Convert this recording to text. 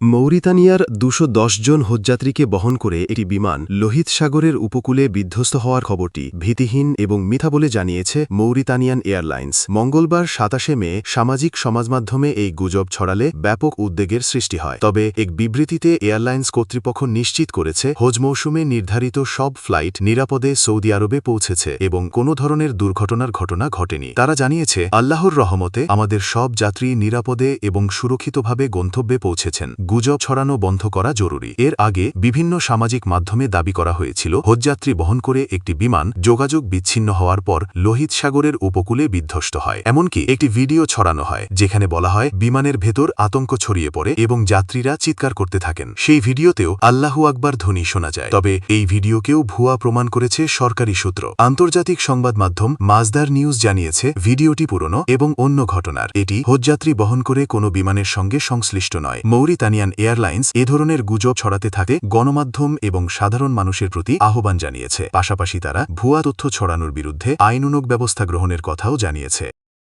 মৌরিতানিয়ার দুশো জন হজযাত্রীকে বহন করে একটি বিমান লোহিত সাগরের উপকূলে বিধ্বস্ত হওয়ার খবরটি ভীতিহীন এবং মিথা বলে জানিয়েছে মৌরিতানিয়ান এয়ারলাইন্স। মঙ্গলবার সাতাশে মে সামাজিক সমাজমাধ্যমে এই গুজব ছড়ালে ব্যাপক উদ্বেগের সৃষ্টি হয়। তবে এক বিবৃতিতে এয়ারলাইন্স কর্তৃপক্ষ নিশ্চিত করেছে, হজ মৌসুমে নির্ধারিত সব ফ্লাইট নিরাপদে সৌদি আরবে পৌঁছেছে এবং কোনো ধরনের দুর্ঘটনার ঘটনা ঘটেনি। তারা জানিয়েছে, আল্লাহর রহমতে আমাদের সব যাত্রী নিরাপদে এবং সুরক্ষিতভাবে গন্তব্যে পৌঁছেছেন। গুজব ছড়ানো বন্ধ করা জরুরি। এর আগে বিভিন্ন সামাজিক মাধ্যমে দাবি করা হয়েছিল, হজযাত্রী বহন করে একটি বিমান যোগাযোগ বিচ্ছিন্ন হওয়ার পর লোহিত সাগরের উপকূলে বিধ্বস্ত হয়। এমনকি একটি ভিডিও ছড়ানো হয়, যেখানে বলা হয়, বিমানের ভেতর আতঙ্ক ছড়িয়ে পড়ে এবং যাত্রীরা চিৎকার করতে থাকেন। সেই ভিডিওতেও আল্লাহু আকবার ধ্বনি শোনা যায়। তবে এই ভিডিওকেও ভুয়া প্রমাণ করেছে সরকারি সূত্র। আন্তর্জাতিক সংবাদ মাধ্যম মাজদার নিউজ জানিয়েছে, ভিডিওটি পুরনো এবং অন্য ঘটনার। এটি হজযাত্রী বহন করে কোনো বিমানের সঙ্গে সংশ্লিষ্ট নয়। মৌরিতানিয়ান এয়ারলাইন্স এ ধরনের গুজব ছড়াতে থাকে, গণমাধ্যম এবং সাধারণ মানুষের প্রতি আহ্বান জানিয়েছে। পাশাপাশি তারা ভুয়া তথ্য ছড়ানোর বিরুদ্ধে আইনুনক ব্যবস্থা গ্রহণের কথাও জানিয়েছে।